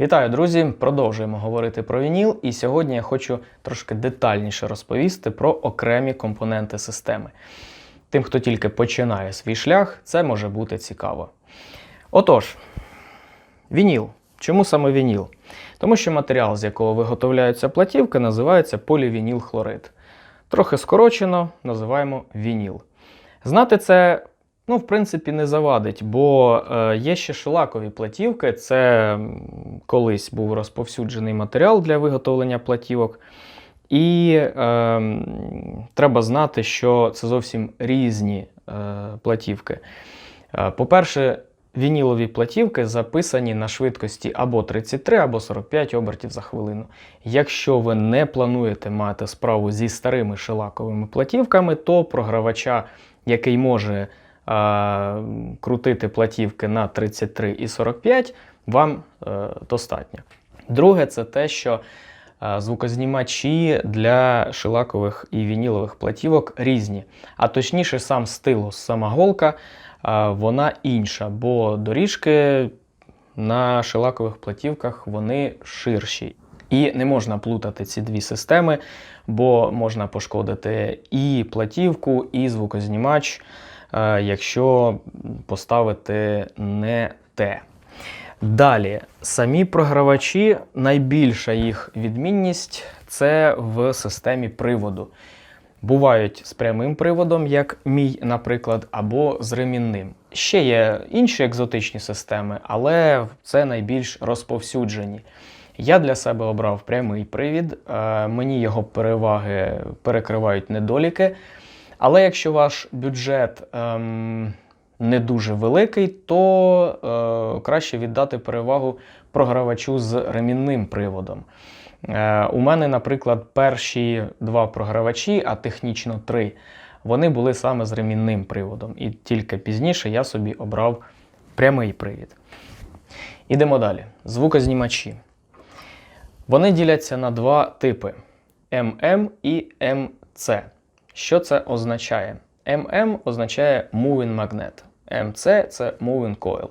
Вітаю, друзі! Продовжуємо говорити про вініл, і сьогодні я хочу трошки детальніше розповісти про окремі компоненти системи. Тим, хто тільки починає свій шлях, це може бути цікаво. Отож, вініл. Чому саме вініл? Тому що матеріал, з якого виготовляються платівки, називається полівінілхлорид. Трохи скорочено називаємо вініл. Знати це, ну, в принципі, не завадить, бо е, є ще шелакові платівки. Це колись був розповсюджений матеріал для виготовлення платівок. І е, треба знати, що це зовсім різні е, платівки. Е, По-перше, вінілові платівки записані на швидкості або 33, або 45 обертів за хвилину. Якщо ви не плануєте мати справу зі старими шелаковими платівками, то програвача, який може крутити платівки на 33 і 45, вам е, достатньо. Друге, це те, що е, звукознімачі для шелакових і вінілових платівок різні. А точніше, сам стилус, сама голка, е, вона інша, бо доріжки на шелакових платівках вони ширші. І не можна плутати ці дві системи, бо можна пошкодити і платівку, і звукознімач, якщо поставити не те. Далі, самі програвачі, найбільша їх відмінність це в системі приводу. Бувають з прямим приводом, як мій, наприклад, або з ремінним. Ще є інші екзотичні системи, але це найбільш розповсюджені. Я для себе обрав прямий привід, е, мені його переваги перекривають недоліки. Але якщо ваш бюджет ем, не дуже великий, то е, краще віддати перевагу програвачу з ремінним приводом. Е, у мене, наприклад, перші два програвачі, а технічно три, вони були саме з ремінним приводом. І тільки пізніше я собі обрав прямий привід. Ідемо далі. Звукознімачі. Вони діляться на два типи: MM і MC. Що це означає? MM означає Moving Magnet, MC це Moving Coil.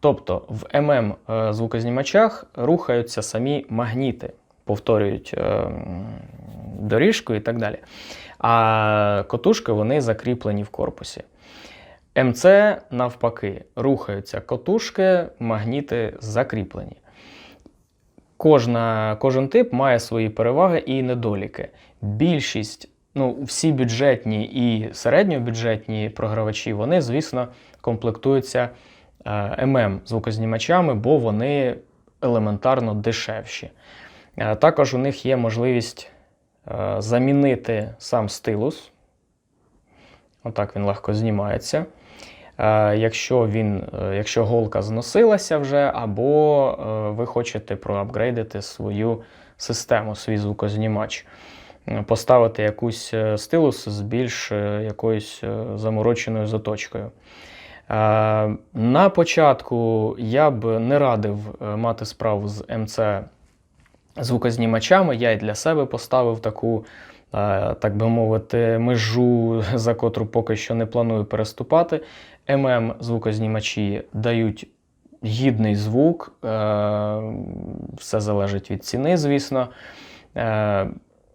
Тобто в MM звукознімачах рухаються самі магніти, повторюють е, доріжку і так далі. А котушки вони закріплені в корпусі. МЦ навпаки, рухаються котушки, магніти закріплені. Кожна, кожен тип має свої переваги і недоліки. Більшість, ну, всі бюджетні і середньобюджетні програвачі, вони, звісно, комплектуються е, ММ звукознімачами, бо вони елементарно дешевші. Е, Також у них є можливість е, замінити сам стилус. Отак він легко знімається. Якщо, він, якщо голка зносилася вже, або ви хочете проапгрейдити свою систему, свій звукознімач, поставити якусь е, стилус з більш е, якоюсь е, замороченою заточкою. На початку я б не радив мати справу з МЦ звукознімачами. Я й для себе поставив таку, так би мовити, межу, за котру поки що не планую переступати. ММ звукознімачі дають гідний звук, все залежить від ціни, звісно.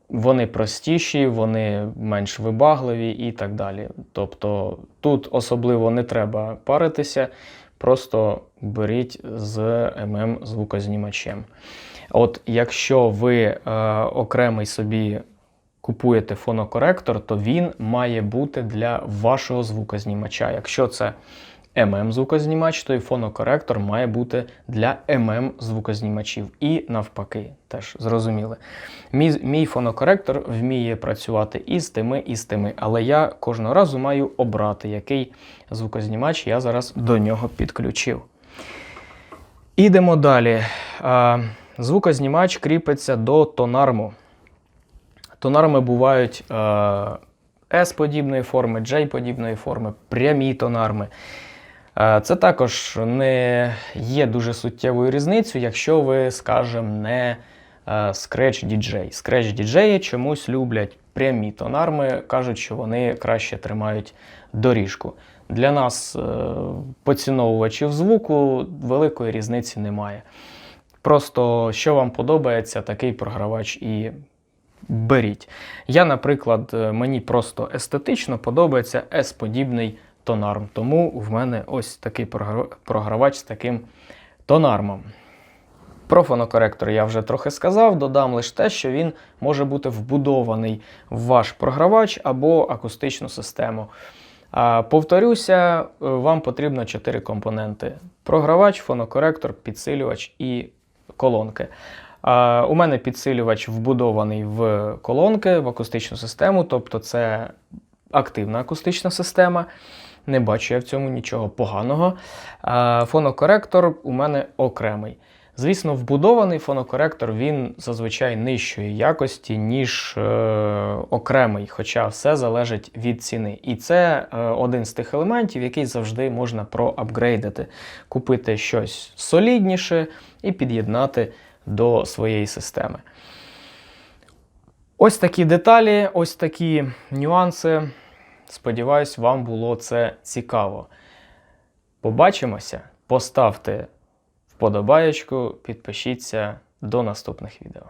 Вони простіші, вони менш вибагливі і так далі. Тобто тут особливо не треба паритися, просто беріть з ММ звукознімачем. От якщо ви е, окремий собі купуєте фонокоректор, то він має бути для вашого звукознімача. Якщо це MM звукознімач, то і фонокоректор має бути для MM звукознімачів. І навпаки, теж зрозуміли. Мій, мій фонокоректор вміє працювати і з тими, і з тими, але я кожного разу маю обрати, який звукознімач я зараз до нього підключив. Ідемо далі. Звукознімач кріпиться до тонарму. Тонарми бувають е, S-подібної форми, J-подібної форми, прямі тонарми. Е, Це також не є дуже суттєвою різницею, якщо ви, скажімо, не е, Scratch DJ. Scratch DJ чомусь люблять прямі тонарми, кажуть, що вони краще тримають доріжку. Для нас, е, поціновувачів звуку, великої різниці немає. Просто що вам подобається, такий програвач і беріть. Я, наприклад, мені просто естетично подобається S-подібний тонарм. Тому в мене ось такий програвач з таким тонармом. Про фонокоректор я вже трохи сказав, додам лише те, що він може бути вбудований в ваш програвач або акустичну систему. Повторюся, е, вам потрібно 4 компоненти: програвач, фонокоректор, підсилювач і колонки. У мене підсилювач вбудований в колонки, в акустичну систему, тобто це активна акустична система. Не бачу я в цьому нічого поганого. Фонокоректор у мене окремий. Звісно, вбудований фонокоректор він зазвичай нижчої якості, ніж е, окремий, хоча все залежить від ціни. І це е, один з тих елементів, який завжди можна проапгрейдити, купити щось солідніше і під'єднати до своєї системи. Ось такі деталі, ось такі нюанси. Сподіваюсь, вам було це цікаво. Побачимося, поставте вподобаєчку, підпишіться до наступних відео.